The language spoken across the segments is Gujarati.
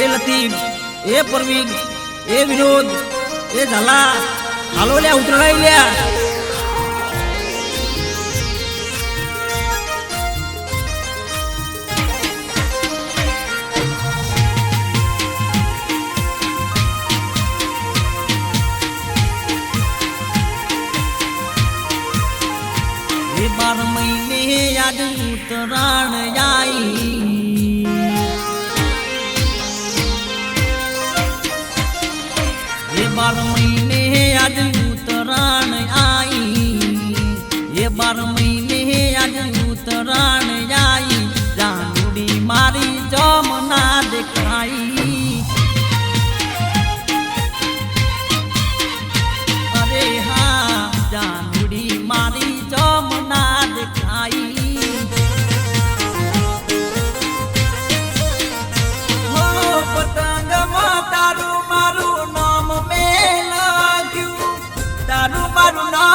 એ લતીફ, એ પરવીન, એ વિનોદ, એ ઝાલા, હાલો લ્યા ઉતરણાઈ લ્યા. બાર મહિને યાદ ઉતરાણ આઈ યાદ ઉતરાણ આઈ એ બાર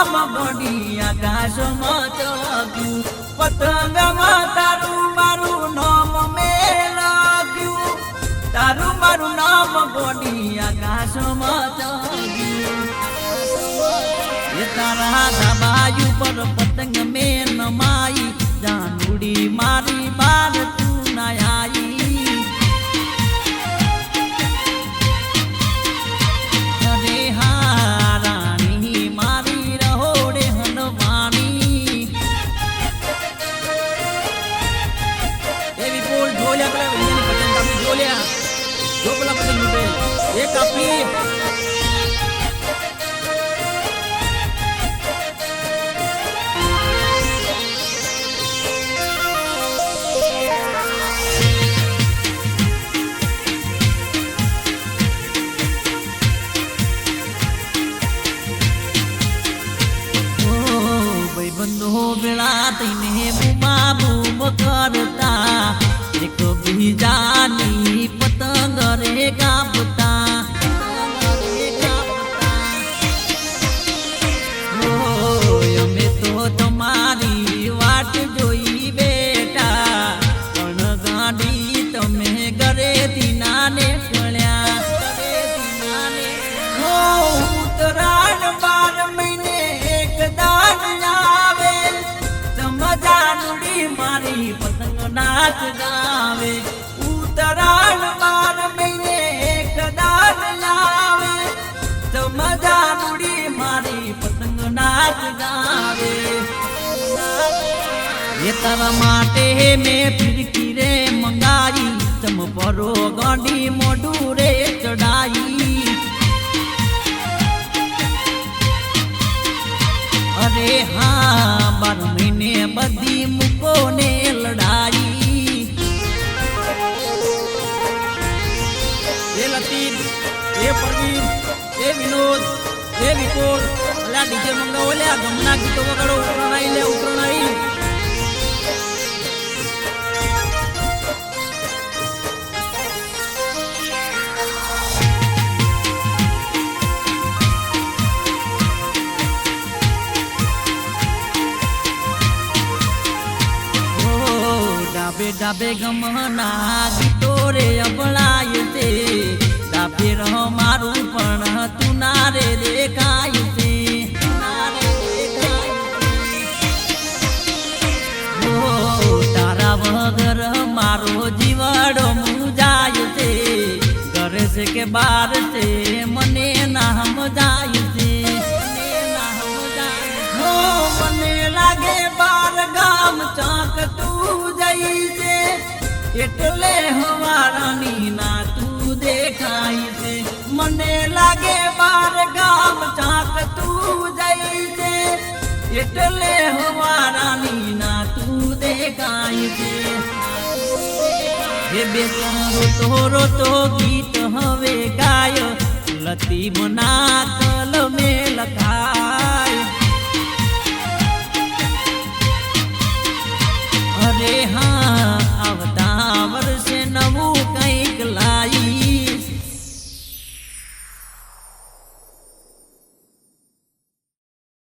નામ બની આકાશમાં ચગ્યું પતંગમાં તારું મારું નામ મેં લખ્યું તારું મારું નામ બની આકાશમાં ચગ્યું તારા ધાબાયુ પર પતંગ મેં નમાઈ જાનુડી મારી બાર તું ના કાપી. ભાઈબંધો વેળા થઈને બૂમા બૂમ કરતા. એક બીજાની પતંગ રે કાપતા નાચ ગાવે, ઉતરાણ બાર મહિને એક દાન આવે સમજાનુડી મારી પતંગ નાચ ગાવે. એ તારા માટે મેં ફિરકી રે મંગાઈ તમ પરો ગાંડી મોઢું રે ચડાઈ અરે હા, બાર મહિને બધી એ વિપુલ અલ્યા ડીજે મંગાવો, લે, આ ગમના ગીતો વગાડો ડાબે ડાબે ગમના ગીતો રે અબળાય તે ડાબે રહ મારું પણ તું ના રે દેખાય છે તારા વગર મારો જીવડો મુજાય છે ઘરે છે કે બાર છે મને ના સમજાય છે મને લાગે બાર ગામ ચાક તું જઈ છે એટલે હવારાની એટલે હવારાની ના તું દેખાય છે. બે રોતો રોતો ગીત હવે ગાય. લતી મના લખા